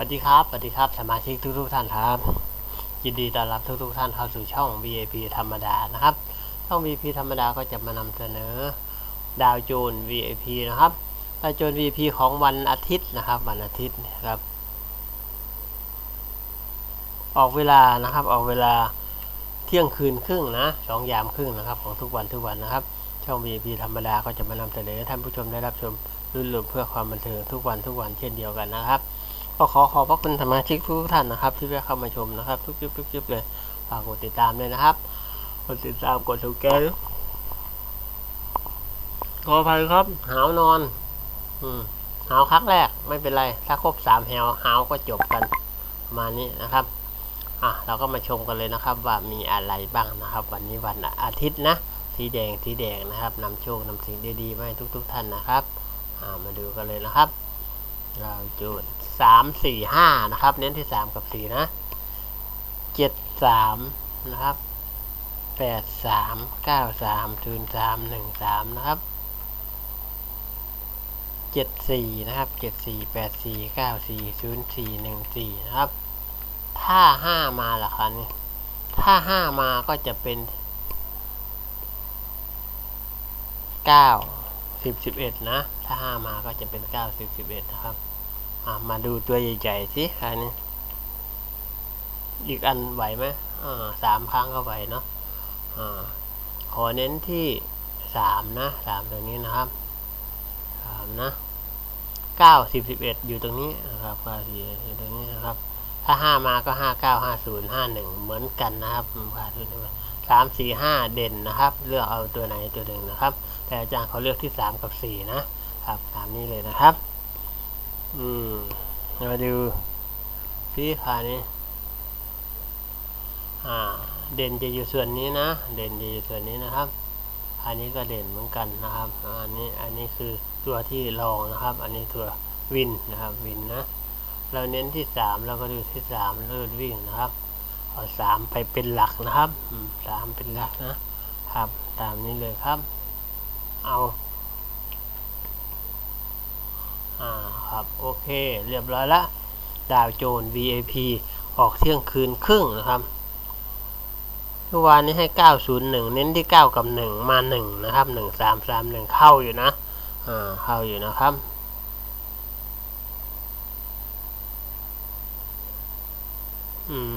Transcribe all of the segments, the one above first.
วัสดีครับ สวัสดีครับ สมาชิกทุกทุกๆท่านครับ ยินดีต้อนรับทุกทุกๆท่านเข้าสู่ช่อง VIP ธรรมดานะครับ ช่อง VIP ธรรมดาก็จะมานำเสนอดาวโจน VIP นะครับ ดาวโจน VIP ของวันอาทิตย์นะครับ วันอาทิตย์นะครับ ออกเวลานะครับ ออกเวลาเที่ยงคืนครึ่งนะสองยามครึ่งนะครับ ของทุกวันทุกวันนะครับ ช่อง VIP ธรรมดาก็จะมานำเสนอให้ท่านผู้ชมได้รับชมรุ่นรวมเพื่อความบันเทิงทุกวันทุกวันเช่นเดียวกันนะครับ ก็ขอขอบพระคุณสมาชิกทุกท่านนะครับ ที่ได้เข้ามาชมนะครับ ทุกยุบทุกยุบเลยฝากกดติดตามด้วยนะครับกดติดตามกดถูกแก้วขออภัยครับ หาวนอน อืมหาวครั้งแรกไม่เป็นไร ถ้าครบสามแหวหาวก็จบกันประมาณนี้นะครับอะเราก็มาชมกันเลยนะครับ ว่ามีอะไรบ้างนะครับ วันนี้วันอาทิตย์นะสีแดงสีแดงนะครับนำโชคนำสิ่งดีๆมาให้ทุก ๆ ท่านนะครับอ่ามาดูกันเลยนะครับ ราจูดสามสี่ห้านะครับ เน้นที่สามกับสี่นะเจ็ดสามนะครับแปดสามเก้าสามศูนย์สามหนึ่งสามนะครับเจ็ดสี่นะครับเจ็ดสี่แปดสี่เก้าสี่ศูนย์สี่หนึ่งสี่นะครับ ถ้าห้ามาล่ะคะนี่ถ้าห้ามาก็จะเป็นเก้าสิบสิบเอ็ดนะ ถ้าห้ามาก็จะเป็นเก้าสิบสิบเอ็ดนะครับ อะมาดูตัวใหญ่ๆสิอันนี้อีกอันไหวไหมอ่าสามครั้งก็ไหวเนาะอ่าขอเน้นที่สามนะสามตัวนี้นะครับสามนะเก้าสิบสิบเอ็ดอยู่ตรงนี้นะครับเก้าสิบอยู่ตรงนี้นะครับ ถ้าห้ามาก็ห้าเก้าห้าศูนย์ห้าหนึ่งเหมือนกันนะครับสามสี่ห้าเด่นนะครับ เลือกเอาตัวไหนตัวหนึ่งนะครับ แต่อาจารย์เขาเลือกที่สามกับสี่นะครับตามนี้เลยนะครับ อืมมาดูสีขานี้อ่า เด่นจะอยู่ส่วนนี้นะ เด่นจะอยู่ส่วนนี้นะครับ อันนี้ก็เด่นเหมือนกันนะครับ อันนี้อันนี้คือตัวที่รองนะครับ อันนี้ตัววินนะครับ วินนะ เราเน้นที่สามเราก็ดูที่สามเลื่อนวิ่งนะครับ เอาสามไปเป็นหลักนะครับสามเป็นหลักนะครับ ตามนี้เลยครับ เอา อ่าครับ โอเค เรียบร้อยละดาวโจน VIP ออกเที่ยงคืนครึ่งนะครับเมื่อวานนี้ให้ 901 เน้นที่ 9 กับ 1 มา 1 นะครับ 1 3 3 1 เข้าอยู่นะ อ่า เข้าอยู่นะครับ อืม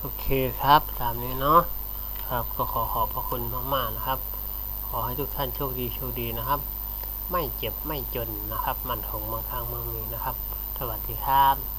โอเคครับ ตามนี้เนาะ ครับ ก็ขอขอบพระคุณมาก ๆ นะครับ ขอให้ทุกท่านโชคดีโชคดีนะครับ ไม่เจ็บไม่จนนะครับ มันคงบางครั้งบางมีนะครับ สวัสดีครับ